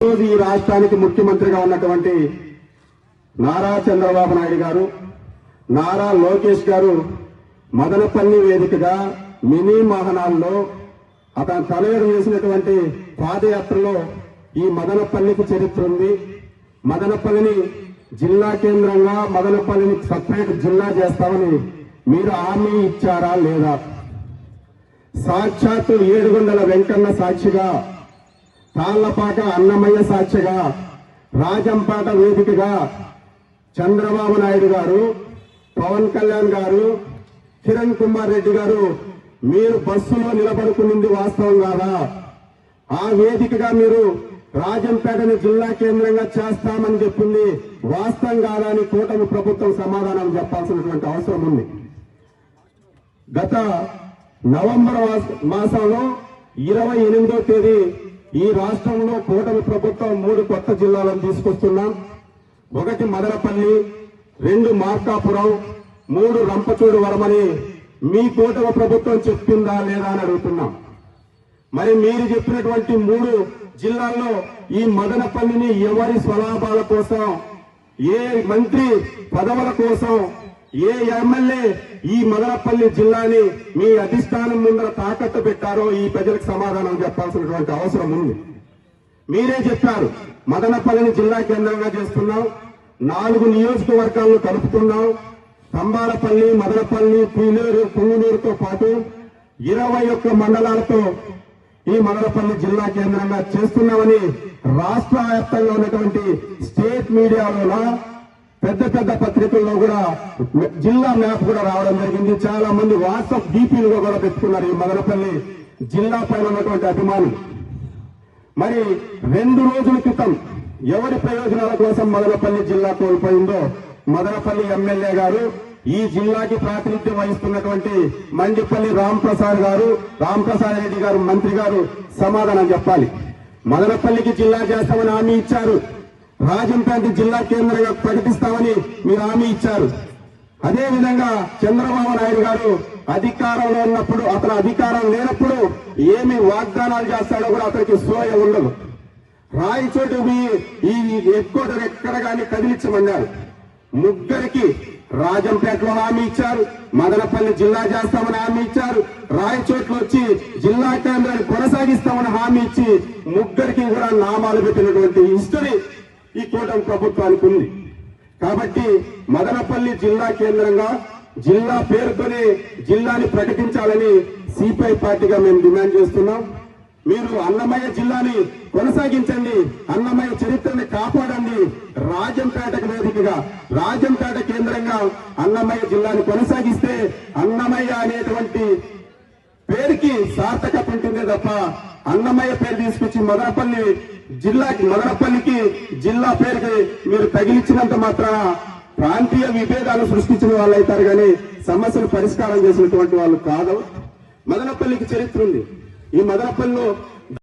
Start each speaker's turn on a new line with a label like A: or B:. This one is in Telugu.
A: ఈరోజు ఈ రాష్ట్రానికి ముఖ్యమంత్రిగా ఉన్నటువంటి నారా చంద్రబాబు నాయుడు గారు నారా లోకేష్ గారు మదనపల్లి వేదికగా మినీ మహనాల్లో అతను తలవేరు చేసినటువంటి పాదయాత్రలో ఈ మదనపల్లికి చరిత్ర ఉంది. మదనపల్లిని జిల్లా కేంద్రంగా మదనపల్లిని సపరేట్ జిల్లా చేస్తామని మీరు హామీ ఇచ్చారా లేదా? సాక్షాత్తు ఏడుగొండల వెంకన్న సాక్షిగా తాళ్ళపాట అన్నమయ్య సాక్షిగా రాజంపాట వేదికగా చంద్రబాబు నాయుడు గారు పవన్ కళ్యాణ్ గారు కిరణ్ కుమార్ రెడ్డి గారు మీరు బస్సులో నిలబడుకునింది వాస్తవం కాదా? ఆ వేదికగా మీరు రాజంపేటని జిల్లా కేంద్రంగా చేస్తామని చెప్పింది వాస్తవం కాదా అని కూటమి ప్రభుత్వం సమాధానం చెప్పాల్సినటువంటి అవసరం ఉంది. గత నవంబర్ మాసంలో ఇరవై ఎనిమిదో తేదీ ఈ రాష్ట్రంలో కూటమి ప్రభుత్వం మూడు కొత్త జిల్లాలను తీసుకొస్తున్నాం. ఒకటి మదనపల్లి రెండు మార్కాపురం మూడు రంపచోడు వరమని మీ కూటమి ప్రభుత్వం చెప్పిందా లేదా అని అడుగుతున్నాం. మరి మీరు చెప్పినటువంటి మూడు జిల్లాల్లో ఈ మదనపల్లిని ఎవరి స్వలాభాల కోసం ఏ మంత్రి పదవుల కోసం ఏ ఎమ్మెల్యే ఈ మదనపల్లి జిల్లాని మీ అధిష్టానం ముందర తాకట్టు పెట్టారో ఈ ప్రజలకు సమాధానం చెప్పాల్సినటువంటి అవసరం ఉంది. మీరే చెప్పారు మదనపల్లిని జిల్లా కేంద్రంగా చేస్తున్నాం నాలుగు నియోజకవర్గాలను కలుపుతున్నాం తంబాలపల్లి మదనపల్లి పుంగనూరు పుంగనూరుతో పాటు ఇరవై ఒక్క మండలాలతో ఈ మదనపల్లి జిల్లా కేంద్రంగా చేస్తున్నామని రాష్ట్ర వ్యాప్తంగా ఉన్నటువంటి స్టేట్ మీడియాలో పెద్ద పెద్ద పత్రికల్లో కూడా జిల్లా మ్యాప్ కూడా రావడం జరిగింది. చాలా మంది వాట్సాప్ డీపీలుగా కూడా పెట్టుకున్నారు ఈ మదనపల్లి జిల్లా పైన ఉన్నటువంటి అభిమానులు మరి రెండు రోజుల క్రితం ఎవరి ప్రయోజనాల కోసం మదనపల్లి జిల్లా కోల్పోయిందో మదనపల్లి ఎమ్మెల్యే గారు ఈ జిల్లాకి ప్రాతినిధ్యం వహిస్తున్నటువంటి మండిపల్లి రాంప్రసాద్ గారు రాంప్రసాద్ రెడ్డి గారు మంత్రి గారు సమాధానం చెప్పాలి. మదనపల్లికి జిల్లా చేస్తామని హామీ ఇచ్చారు. రాజంపేట జిల్లా కేంద్రంగా ప్రకటిస్తామని మీరు హామీ ఇచ్చారు. అదే విధంగా చంద్రబాబు నాయుడు గారు అధికారంలో ఉన్నప్పుడు అతను అధికారం లేనప్పుడు ఏమి వాగ్దానాలు చేస్తాడో కూడా అతనికి సోయ ఉండదు. రాయచోటు మీ ఈ హెడ్కోటర్ ఎక్కడ కానీ కదిలించమన్నారు. ముగ్గురికి రాజంపేటలో హామీ ఇచ్చారు మదనపల్లి జిల్లా చేస్తామని హామీ ఇచ్చారు రాయచోట్లు వచ్చి జిల్లా కేంద్రాన్ని కొనసాగిస్తామని హామీ ఇచ్చి ముగ్గురికి కూడా నామాలు పెట్టినటువంటి హిస్టరీ ఈ కూటమి ప్రభుత్వానికి ఉంది. కాబట్టి మదనపల్లి జిల్లా కేంద్రంగా జిల్లా పేరుతోనే జిల్లాని ప్రకటించాలని సిపిఐ పార్టీగా మేము డిమాండ్ చేస్తున్నాం. మీరు అన్నమయ్య జిల్లాని కొనసాగించండి అన్నమయ్య చరిత్రని కాపాడండి. రాజంపేటకు వేదికగా రాజంపేట కేంద్రంగా అన్నమయ్య జిల్లాని కొనసాగిస్తే అన్నమయ్య అనేటువంటి పేరుకి సార్థకత ఉంటుందే తప్ప అన్నమయ్య పేరు తీసుకొచ్చి మదనపల్లి జిల్లాకి మదనపల్లికి జిల్లా పేరుకి మీరు తగిలించినంత మాత్రాన ప్రాంతీయ విభేదాలు సృష్టించిన వాళ్ళు అవుతారు కానీ సమస్యలు పరిష్కారం చేసినటువంటి వాళ్ళు కాదు. మదనపల్లికి చరిత్ర ఉంది. ఈ మదనపల్లిలో